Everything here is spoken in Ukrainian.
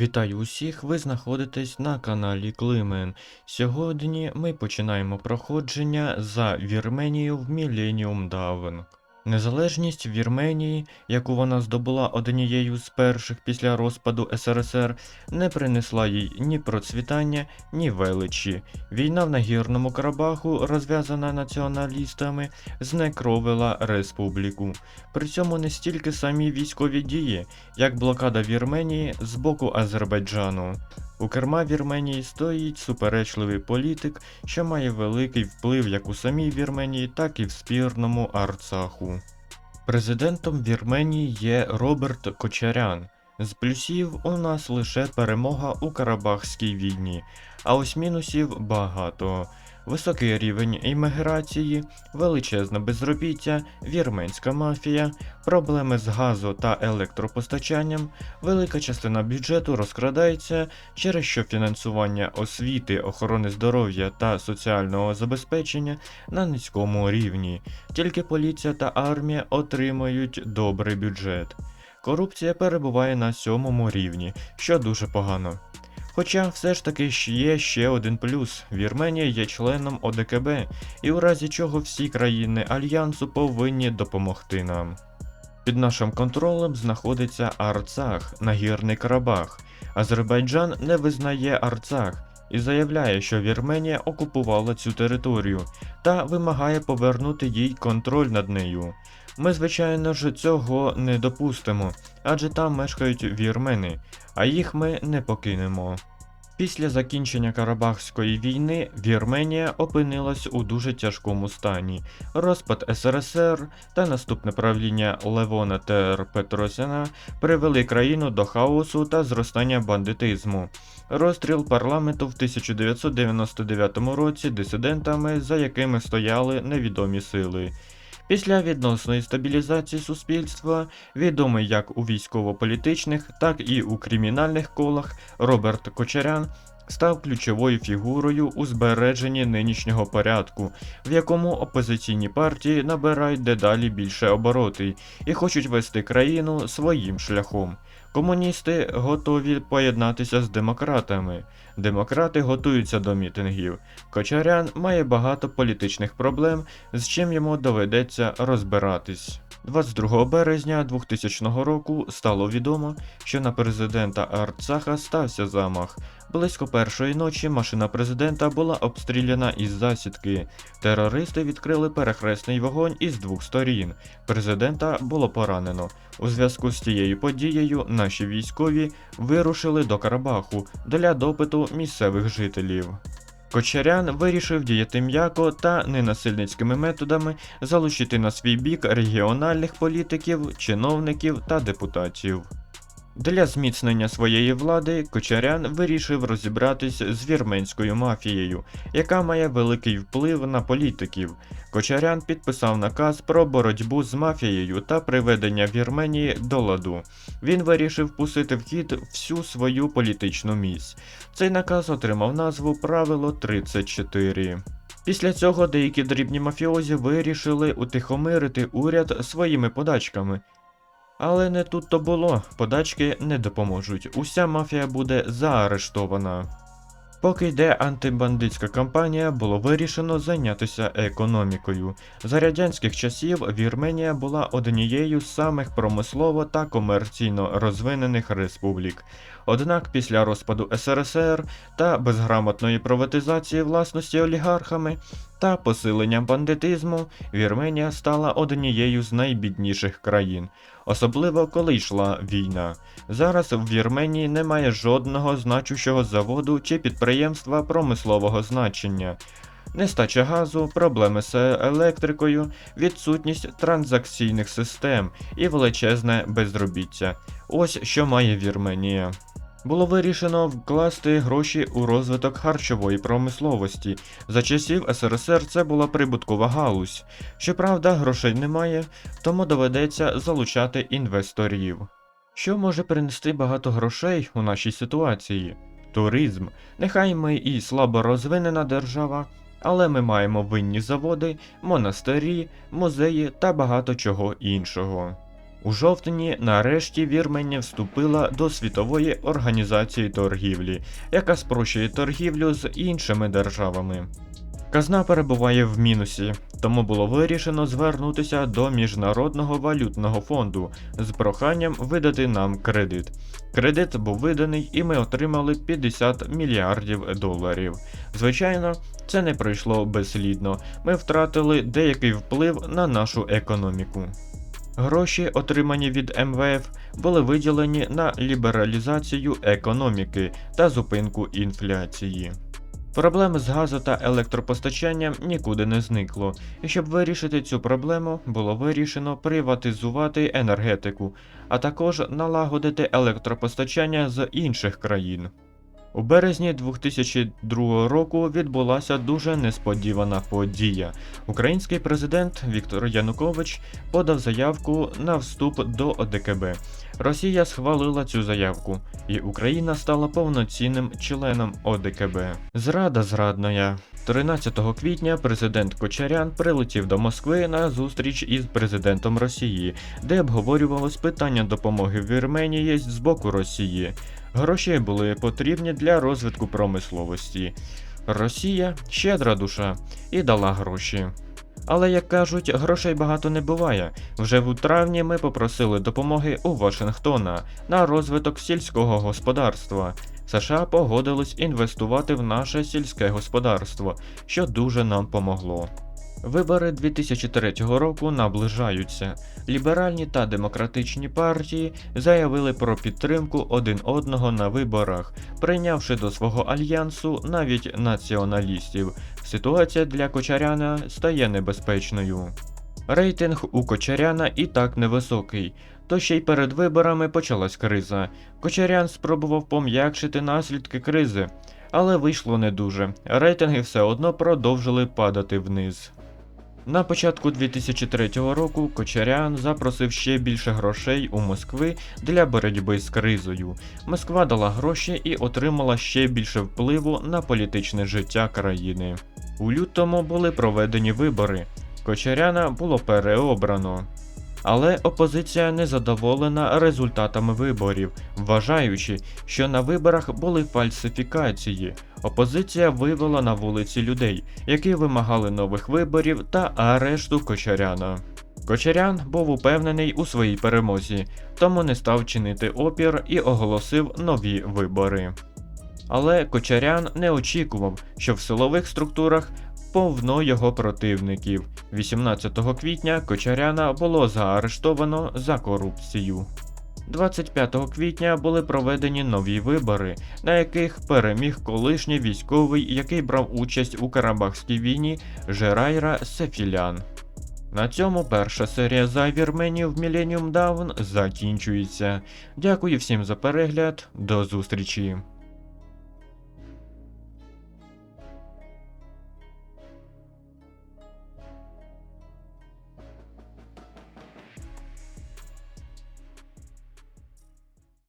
Вітаю усіх, ви знаходитесь на каналі Климен. Сьогодні ми починаємо проходження за Вірменію в Millennium Dawn. Незалежність Вірменії, яку вона здобула однією з перших після розпаду СРСР, не принесла їй ні процвітання, ні величі. Війна в Нагірному Карабаху, розв'язана націоналістами, знекровила республіку. При цьому не стільки самі військові дії, як блокада Вірменії з боку Азербайджану. У керма Вірменії стоїть суперечливий політик, що має великий вплив як у самій Вірменії, так і в спірному Арцаху. Президентом Вірменії є Роберт Кочарян. З плюсів у нас лише перемога у Карабахській війні, а ось мінусів багато. Високий рівень імміграції, величезне безробіття, вірменська мафія, проблеми з газо та електропостачанням, велика частина бюджету розкрадається, через що фінансування освіти, охорони здоров'я та соціального забезпечення на низькому рівні. Тільки поліція та армія отримують добрий бюджет. Корупція перебуває на сьомому рівні, що дуже погано. Хоча все ж таки є ще один плюс: Вірменія є членом ОДКБ, і у разі чого всі країни Альянсу повинні допомогти нам. Під нашим контролем знаходиться Арцах, Нагірний Карабах. Азербайджан не визнає Арцах і заявляє, що Вірменія окупувала цю територію та вимагає повернути їй контроль над нею. Ми, звичайно ж, цього не допустимо, адже там мешкають вірмени, а їх ми не покинемо. Після закінчення Карабахської війни Вірменія опинилась у дуже тяжкому стані. Розпад СРСР та наступне правління Левона Тер Петросяна привели країну до хаосу та зростання бандитизму. Розстріл парламенту в 1999 році дисидентами, за якими стояли невідомі сили. Після відносної стабілізації суспільства, відомий як у військово-політичних, так і у кримінальних колах, Роберт Кочарян став ключовою фігурою у збереженні нинішнього порядку, в якому опозиційні партії набирають дедалі більше обороти і хочуть вести країну своїм шляхом. Комуністи готові поєднатися з демократами. Демократи готуються до мітингів. Кочарян має багато політичних проблем, з чим йому доведеться розбиратись. 22 березня 2000 року стало відомо, що на президента Арцаха стався замах. Близько першої ночі машина президента була обстріляна із засідки. Терористи відкрили перехресний вогонь із двох сторін. Президента було поранено. У зв'язку з цією подією наші військові вирушили до Карабаху для допиту місцевих жителів. Кочарян вирішив діяти м'яко та ненасильницькими методами залучити на свій бік регіональних політиків, чиновників та депутатів. Для зміцнення своєї влади Кочарян вирішив розібратись з вірменською мафією, яка має великий вплив на політиків. Кочарян підписав наказ про боротьбу з мафією та приведення Вірменії до ладу. Він вирішив пустити в хід всю свою політичну міць. Цей наказ отримав назву Правило 34. Після цього деякі дрібні мафіозі вирішили утихомирити уряд своїми подачками. Але не тут то було, подачки не допоможуть. Уся мафія буде заарештована. Поки йде антибандитська кампанія, було вирішено зайнятися економікою. За радянських часів Вірменія була однією з самих промислово та комерційно розвинених республік. Однак після розпаду СРСР та безграмотної приватизації власності олігархами та посиленням бандитизму Вірменія стала однією з найбідніших країн, особливо коли йшла війна. Зараз в Вірменії немає жодного значущого заводу чи підприємства промислового значення. Нестача газу, проблеми з електрикою, відсутність транзакційних систем і величезне безробіття. Ось що має Вірменія. Було вирішено вкласти гроші у розвиток харчової промисловості. За часів СРСР це була прибуткова галузь. Щоправда, грошей немає, тому доведеться залучати інвесторів. Що може принести багато грошей у нашій ситуації? Туризм. Нехай ми і слабо розвинена держава, але ми маємо винні заводи, монастирі, музеї та багато чого іншого. У жовтні нарешті Вірменія вступила до Світової організації торгівлі, яка спрощує торгівлю з іншими державами. Казна перебуває в мінусі, тому було вирішено звернутися до Міжнародного валютного фонду з проханням видати нам кредит. Кредит був виданий, і ми отримали 50 мільярдів доларів. Звичайно, це не пройшло безслідно. Ми втратили деякий вплив на нашу економіку. Гроші, отримані від МВФ, були виділені на лібералізацію економіки та зупинку інфляції. Проблеми з газу та електропостачанням нікуди не зникло, і щоб вирішити цю проблему, було вирішено приватизувати енергетику, а також налагодити електропостачання з інших країн. У березні 2002 року відбулася дуже несподівана подія. Український президент Віктор Янукович подав заявку на вступ до ОДКБ. Росія схвалила цю заявку, і Україна стала повноцінним членом ОДКБ. Зрада зрадная. 13 квітня президент Кочарян прилетів до Москви на зустріч із президентом Росії, де обговорювалось питання допомоги Вірменії з боку Росії. Гроші були потрібні для розвитку промисловості. Росія щедра душа і дала гроші. Але як кажуть, грошей багато не буває. Вже в травні ми попросили допомоги у Вашингтона на розвиток сільського господарства. США погодились інвестувати в наше сільське господарство, що дуже нам помогло. Вибори 2003 року наближаються. Ліберальні та демократичні партії заявили про підтримку один одного на виборах, прийнявши до свого альянсу навіть націоналістів. Ситуація для Кочаряна стає небезпечною. Рейтинг у Кочаряна і так невисокий, то ще й перед виборами почалась криза. Кочарян спробував пом'якшити наслідки кризи, але вийшло не дуже. Рейтинги все одно продовжили падати вниз. На початку 2003 року Кочарян запросив ще більше грошей у Москви для боротьби з кризою. Москва дала гроші і отримала ще більше впливу на політичне життя країни. У лютому були проведені вибори. Кочаряна було переобрано. Але опозиція не задоволена результатами виборів, вважаючи, що на виборах були фальсифікації. Опозиція вивела на вулиці людей, які вимагали нових виборів та арешту Кочаряна. Кочарян був упевнений у своїй перемозі, тому не став чинити опір і оголосив нові вибори. Але Кочарян не очікував, що в силових структурах повно його противників. 18 квітня Кочаряна було заарештовано за корупцію. 25 квітня були проведені нові вибори, на яких переміг колишній військовий, який брав участь у Карабахській війні Жерайра Сефілян. На цьому перша серія за Вірменію в Millennium Dawn закінчується. Дякую всім за перегляд, до зустрічі!